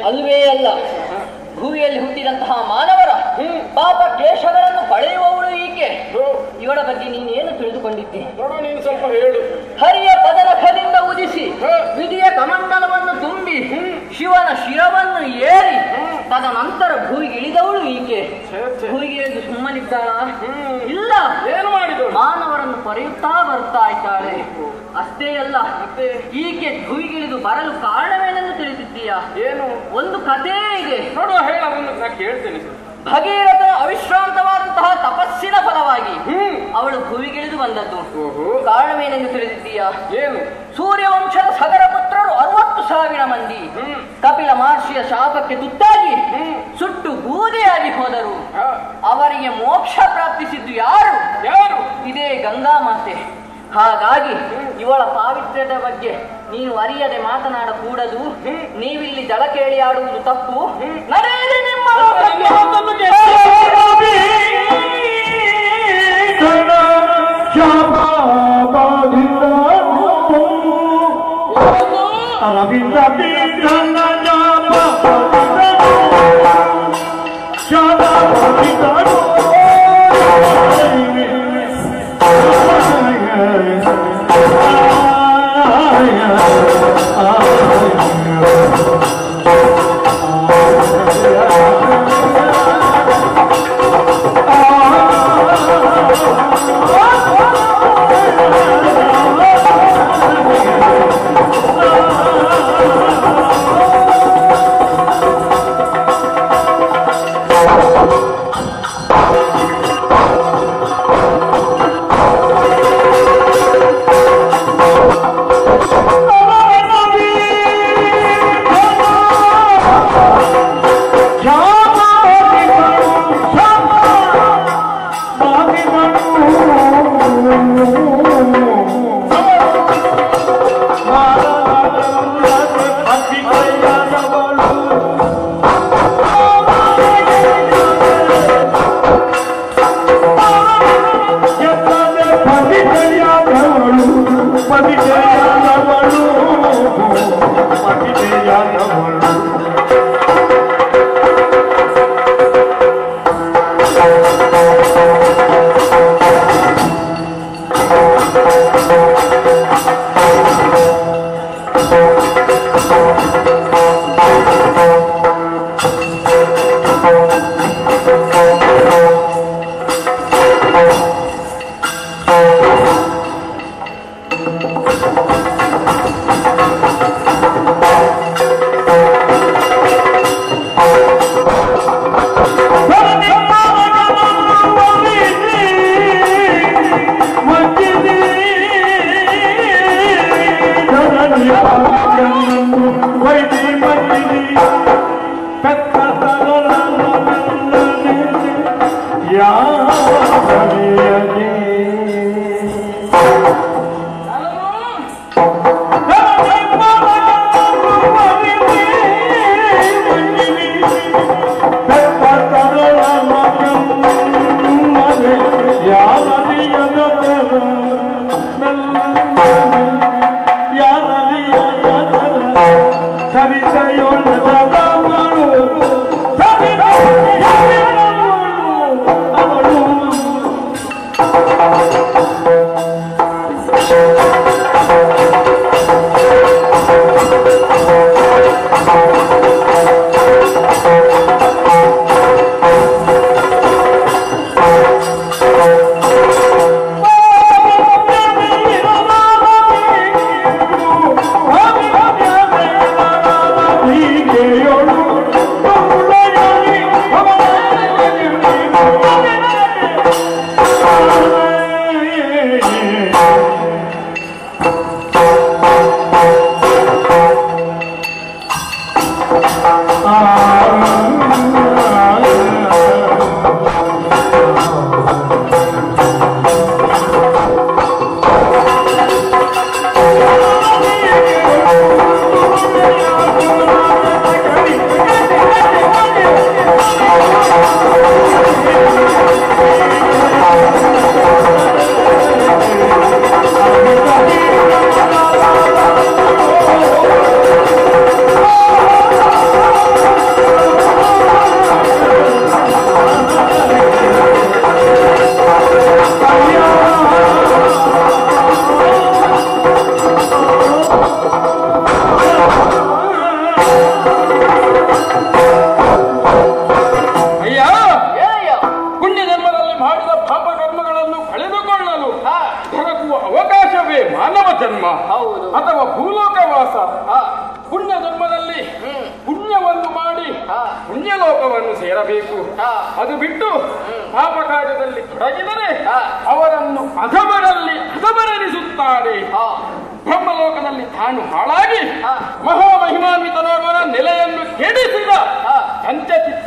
ಅಲ್ವೇ ಅಲ್ಲ. ಭೂಮಿಯಲ್ಲಿ ಹುಟ್ಟಿದಂತಹ ಮಾನವರ ಹ್ಮ್. ಪಾಪ ದೇಶಗಳನ್ನು ಪಡೆಯುವವಳು ಈಕೆ. ಇವಳ ಬಗ್ಗೆ ನೀನೇನು ತಿಳಿದುಕೊಂಡಿದ್ದೆ? ನೀನು ಸ್ವಲ್ಪ ಹೇಳು. ಹರಿಯ ಪದರಖದಿಂದ ಉದಿಸಿ. ವಿಧಿಯ ಕಮಂಡಲವನ್ನು ತುಂಬಿ ಶಿವನ ಶಿರವನ್ನು ಏರಿ. ತದನಂತರ ಭೂಮಿಗೆ ಇಳಿದವಳು ಈಕೆ. ಭೂಮಿಗೆ ಸುಮ್ಮನಿದ್ದಾಳ? ಇಲ್ಲ. ಏನು ಮಾಡಿದಳು? ಮಾನವರನ್ನು ಪಡೆಯುತ್ತಾ ಬರ್ತಾ ಇದ್ದಾಳೆ. ಅಷ್ಟೇ ಅಲ್ಲ. ಈಕೆ ಧುವಿಗಿಳಿದು ಬರಲು ಕಾರಣವೇನೆಂದು ತಿಳಿದಿದ್ದೀಯಾ? ಏನು? ಒಂದು ಕಥೆ ಇದೆ. ನೋಡುವ ಹೇಳ ಒಂದು ನಾ ಕೇಳ್ತೇನೆ ಭಗೀರಥ ಅವಿಶ್ರಾಂತವಾದಂತಹ ತಪಸ್ಸಿನ ಫಲವಾಗಿ ಅವಳು ಭುವಿಗಿಳಿದು ಬಂದದ್ದು. ಕಾರಣವೇನೆಂದು ತಿಳಿದಿದ್ದೀಯಾ? ಏನು? ಸೂರ್ಯವಂಶದ ಸಗರ ಪುತ್ರರು ಅರವತ್ತು ಸಾವಿರ ಮಂದಿ. ಕಪಿಲ ಮಹರ್ಷಿಯ ಶಾಪಕ್ಕೆ ತುತ್ತಾಗಿ ಸುಟ್ಟು ಬೂದಿಯಾಗಿ ಹೋದರು. ಅವರಿಗೆ ಮೋಕ್ಷ ಪ್ರಾಪ್ತಿಸಿದ್ದು ಯಾರು? ಯಾರು? ಇದೇ ಗಂಗಾ ಮಾತೆ. ಹಾಗಾಗಿ ಇವಳ ಪಾವಿತ್ರ್ಯದ ಬಗ್ಗೆ ನೀನು ಅರಿಯದೆ ಮಾತನಾಡಕೂಡದು. ನೀವಿಲ್ಲಿ ಜಲ ಕೇಳಿ ಆಡುವುದು ತಪ್ಪು ಅರವಿಂದ जय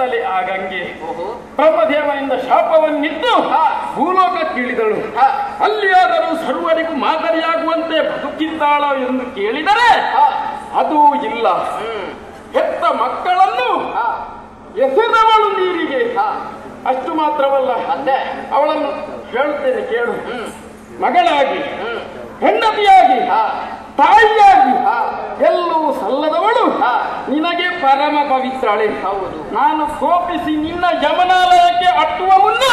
ಕತ್ತಲೆ ಆ ಗಂಗೆ. ಬ್ರಹ್ಮದೇವನಿಂದ ಶಾಪವನ್ನಿದ್ದು ಭೂಲೋಕಕ್ಕಿಳಿದಳು ಅಲ್ಲಿಯಾದರೂ ಸರ್ವರಿಗೂ ಮಾದರಿಯಾಗುವಂತೆ ಬದುಕಿದ್ದಾಳೋ ಎಂದು ಕೇಳಿದರೆ ಅದು ಇಲ್ಲ. ಹೆತ್ತ ಮಕ್ಕಳನ್ನು ಎಸೆದವಳು ನೀರಿಗೆ. ಅಷ್ಟು ಮಾತ್ರವಲ್ಲ ಅದೇ. ಅವಳನ್ನು ಹೇಳುತ್ತೇನೆ ಕೇಳು. ಮಗಳಾಗಿ ಹೆಂಡತಿಯಾಗಿ ತಾಯಿಯಾಗಿ ಎಲ್ಲವೂ ಸಲ್ಲದವಳು. ನಿನಗೆ ಪರಮ ಪವಿತ್ರಳೆ. ಹೌದು. ನಾನು ಕೋಪಿಸಿ ನಿನ್ನ ಯಮನಾಲಯಕ್ಕೆ ಅಟ್ಟುವ ಮುನ್ನ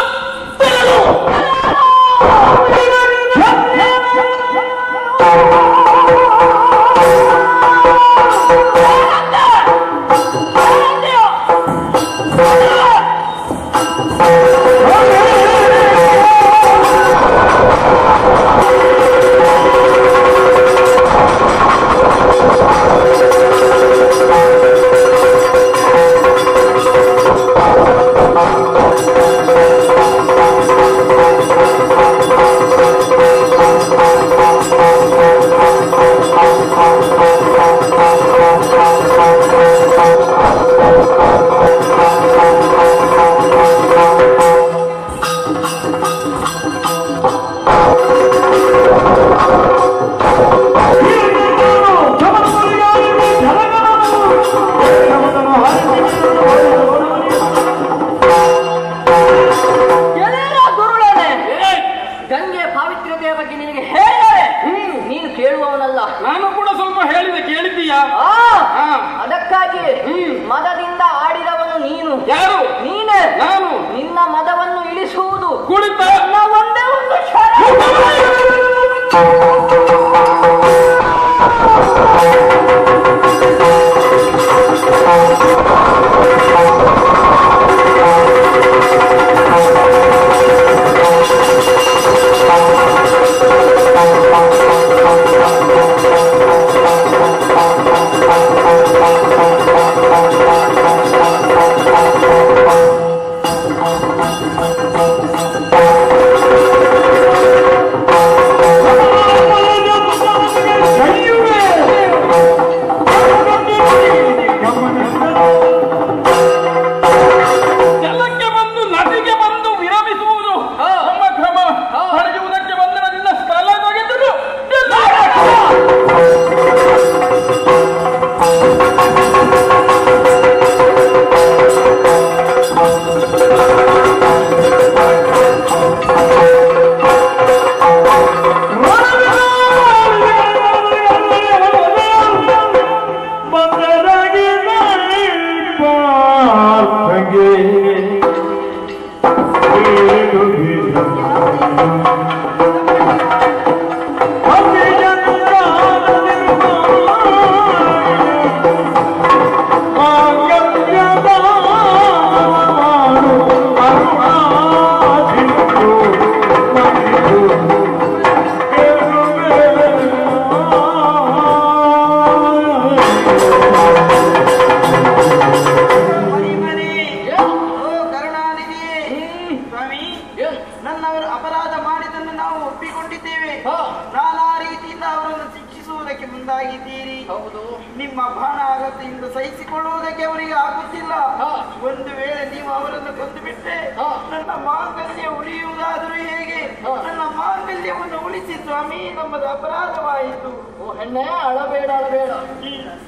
ಸ್ವಾಮಿ ನಮ್ಮದು ಅಪರಾಧವಾಯಿತು. ಓ ಹೆಣ್ಣೆ ಅಳಬೇಡ ಅಳಬೇಡ.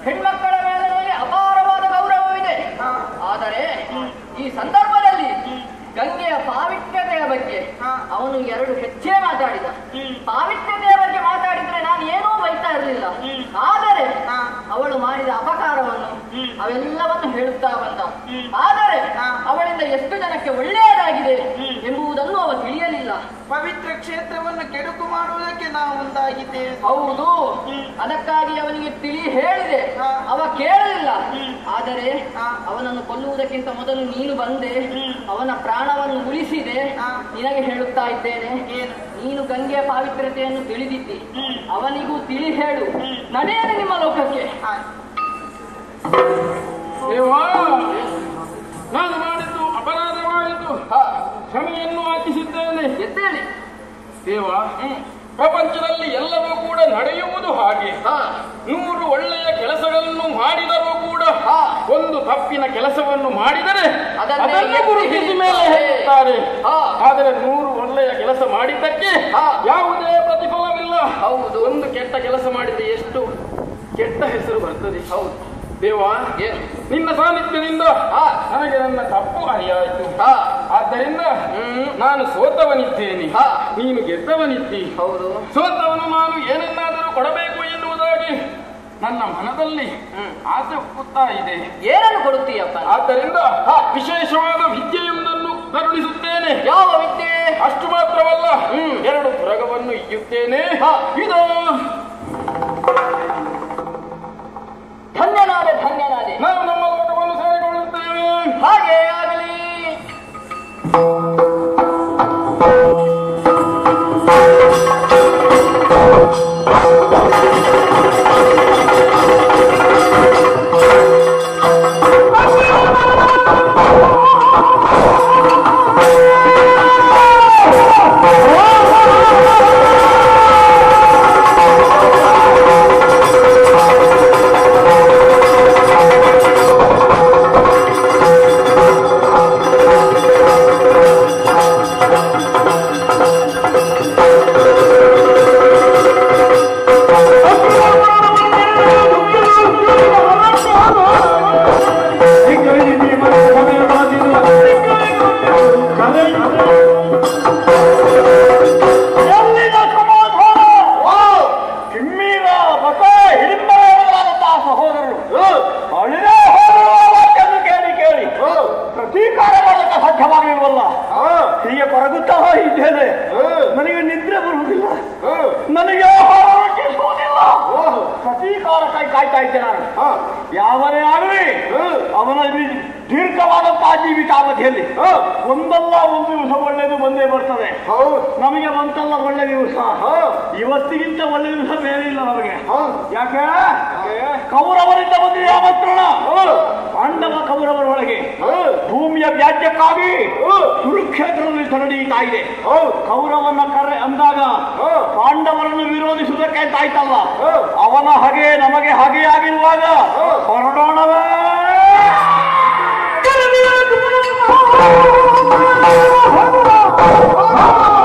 ಹೆಣ್ಮಕ್ಕಳ ಮೇಲೆ ನನಗೆ ಅಪಾರವಾದ ಗೌರವವಿದೆ. ಆದರೆ ಈ ಸಂದರ್ಭದಲ್ಲಿ ಗಂಗೆಯ ಪಾವಿತ್ರ್ಯತೆಯ ಬಗ್ಗೆ ಅವನು ಎರಡು ಹೆಚ್ಚೇ ಮಾತಾಡಿದ. ಪಾವಿತ್ರ್ಯತೆಯ ಬಗ್ಗೆ ಮಾತಾಡಿದ್ರೆ ನಾನು ಏನೂ ಬೈತಾ ಇರಲಿಲ್ಲ. ಆದರೆ ಅವಳು ಮಾಡಿದ ಅಪಕಾರವನ್ನು ಅವೆಲ್ಲವನ್ನು ಹೇಳುತ್ತಾ ಬಂದ. ಆದರೆ ಅವಳಿಂದ ಎಷ್ಟು ಜನಕ್ಕೆ ಒಳ್ಳೆಯದಾಗಿದೆ ಎಂಬುದನ್ನು ಅವ ತಿಳಿಯಲಿಲ್ಲ. ಪವಿತ್ರ ಕ್ಷೇತ್ರವನ್ನು ನಾವು ಒಂದಾಗಿದ್ದೇವೆ ಹೌದು ಅದಕ್ಕಾಗಿ ಅವನಿಗೆ ತಿಳಿ ಹೇಳಿದೆ. ಅವ ಕೇಳಲಿಲ್ಲ. ಆದರೆ ಅವನನ್ನು ಕೊಲ್ಲುವುದಕ್ಕಿಂತ ಮೊದಲು ನೀನು ಬಂದೆ. ಅವನ ಪ್ರಾಣವನ್ನು ಉಳಿಸಿದೆ. ನಿನಗೆ ಹೇಳುತ್ತಾ ಇದ್ದೇನೆ. ನೀನು ಗಂಗೆಯ ಪಾವಿತ್ರ್ಯತೆಯನ್ನು ತಿಳಿದಿದ್ದಿ. ಅವನಿಗೂ ತಿಳಿ ಹೇಳು. ನಡೆಯದೆ ನಿಮ್ಮ ಲೋಕಕ್ಕೆ. ನಾನು ಮಾಡಿದ್ದು ಅಪರಾಧವಾಯಿತು. ಕ್ಷಮೆಯನ್ನು ಆಚಿಸಿದ್ದೇನೆ. ಎದ್ದೇಳಿ. ದೇವಾ ಪ್ರಪಂಚದಲ್ಲಿ ಎಲ್ಲವೂ ಕೂಡ ನಡೆಯುವುದು ಹಾಗೆ ನೂರು ಒಳ್ಳೆಯ ಕೆಲಸಗಳನ್ನು ಮಾಡಿದರೂ ಕೂಡ ಒಂದು ತಪ್ಪಿನ ಕೆಲಸವನ್ನು ಮಾಡಿದರೆ ಅದನ್ನೇ ಗುರುತಿಸಿ ಮೇಲೆ ಹಿಡಿಯುತ್ತಾರೆ. ಹೇಳುತ್ತಾರೆ ಹಾ. ಆದರೆ ನೂರು ಒಳ್ಳೆಯ ಕೆಲಸ ಮಾಡಿದ್ದಕ್ಕೆ. ಯಾವುದೇ ಪ್ರತಿಫಲವಿಲ್ಲ ಹೌದು. ಒಂದು ಕೆಟ್ಟ ಕೆಲಸ ಮಾಡಿದ್ರೆ ಎಷ್ಟು ಕೆಟ್ಟ ಹೆಸರು ಬರ್ತದೆ ಹೌದು ದೇವ ನಿಮ್ಮ ನಿನ್ನ ಸಾನ್ನಿಧ್ಯದಿಂದ. ನನಗೆ ನನ್ನ ತಪ್ಪು ಅರಿಯಾಯಿತು. ಆದ್ದರಿಂದ ನಾನು ಸೋತವನಿದ್ದೇನೆ ಹಾ. ನೀನು ಗೆದ್ದವನಿದ್ದಿ ಹೌದು ಸೋತವನು ನಾನು ಏನನ್ನಾದರೂ ಕೊಡಬೇಕು ಎನ್ನುವುದಾಗಿ ನನ್ನ ಮನದಲ್ಲಿ. ಆಸೆ ಹುಟ್ಟುತ್ತಾ ಇದೆ ಏನನ್ನು ಕೊಡುತ್ತೀಯಪ್ಪ ಆದ್ದರಿಂದ ವಿಶೇಷವಾದ ವಿದ್ಯೆಯೊಂದನ್ನು ಕರುಣಿಸುತ್ತೇನೆ ಯಾವ ವಿದ್ಯೆ ಅಷ್ಟು ಮಾತ್ರವಲ್ಲ. ಎರಡು ಪುರಗವನ್ನು ಇಯ್ಯುತ್ತೇನೆ ಹಾ. ಇದು ಧನ್ಯನಾದೆ ಧನ್ಯನಾದೆ. ನಾವು ನಮ್ಮ ಲೋಕವನ್ನು ಸೇರಿಕೊಳ್ಳುತ್ತೇವೆ ಹಾಗೆ ಆಗಲಿ. ಹೀಗೆ ಕೊರಗುತ್ತಾ ಇದ್ದೇನೆ. ನನಗೆ ನಿದ್ರೆ ಬರುವುದಿಲ್ಲ. ನನಗೆ ಆಹಾರ ರುಚಿಸುವುದಿಲ್ಲ. ಪ್ರತೀಕಾರ ಕೈ ಕಾಯ್ತಾ ಇದ್ದೆ ನಾನು. ಯಾವನೇ ಆಗಲಿ ಅವನ ದೀರ್ಘವಾದಂತಹ ಜೀವಿತಾವಧಿಯಲ್ಲಿ ಒಂದಲ್ಲ ಒಂದು ದಿವಸ ಒಳ್ಳೆಯದು ಬಂದೇ ಬರ್ತದೆ. ನಮಗೆ ಬಂತಲ್ಲ ಒಳ್ಳೆ ದಿವಸ ಇವತ್ತಿಗಿಂತ ಒಳ್ಳೆ ದಿವಸ ಬೇರೆ ಇಲ್ಲ ನಮಗೆ. ಯಾಕೆ? ಕೌರವರಿಂದ ಬಂದಿದೆ ಆಮಂತ್ರಣ ಪಾಂಡವ ಕೌರವರ ಒಳಗೆ. ಭೂಮಿಯ ವ್ಯಾಜ್ಯಕ್ಕಾಗಿ ಕುರುಕ್ಷೇತ್ರದಲ್ಲಿ ತರಡೀತಾ ಇದೆ ಕೌರವನ ಕರೆ ಅಂದಾಗ ಪಾಂಡವರನ್ನು ವಿರೋಧಿಸುವುದಕ್ಕೆ ಅಂತ ಆಯ್ತಲ್ಲ ಅವನ ಹಾಗೆ ನಮಗೆ ಹಾಗೆ ಆಗಿರುವಾಗ ಹೊರಡೋಣವೇ? ನಮಗೆ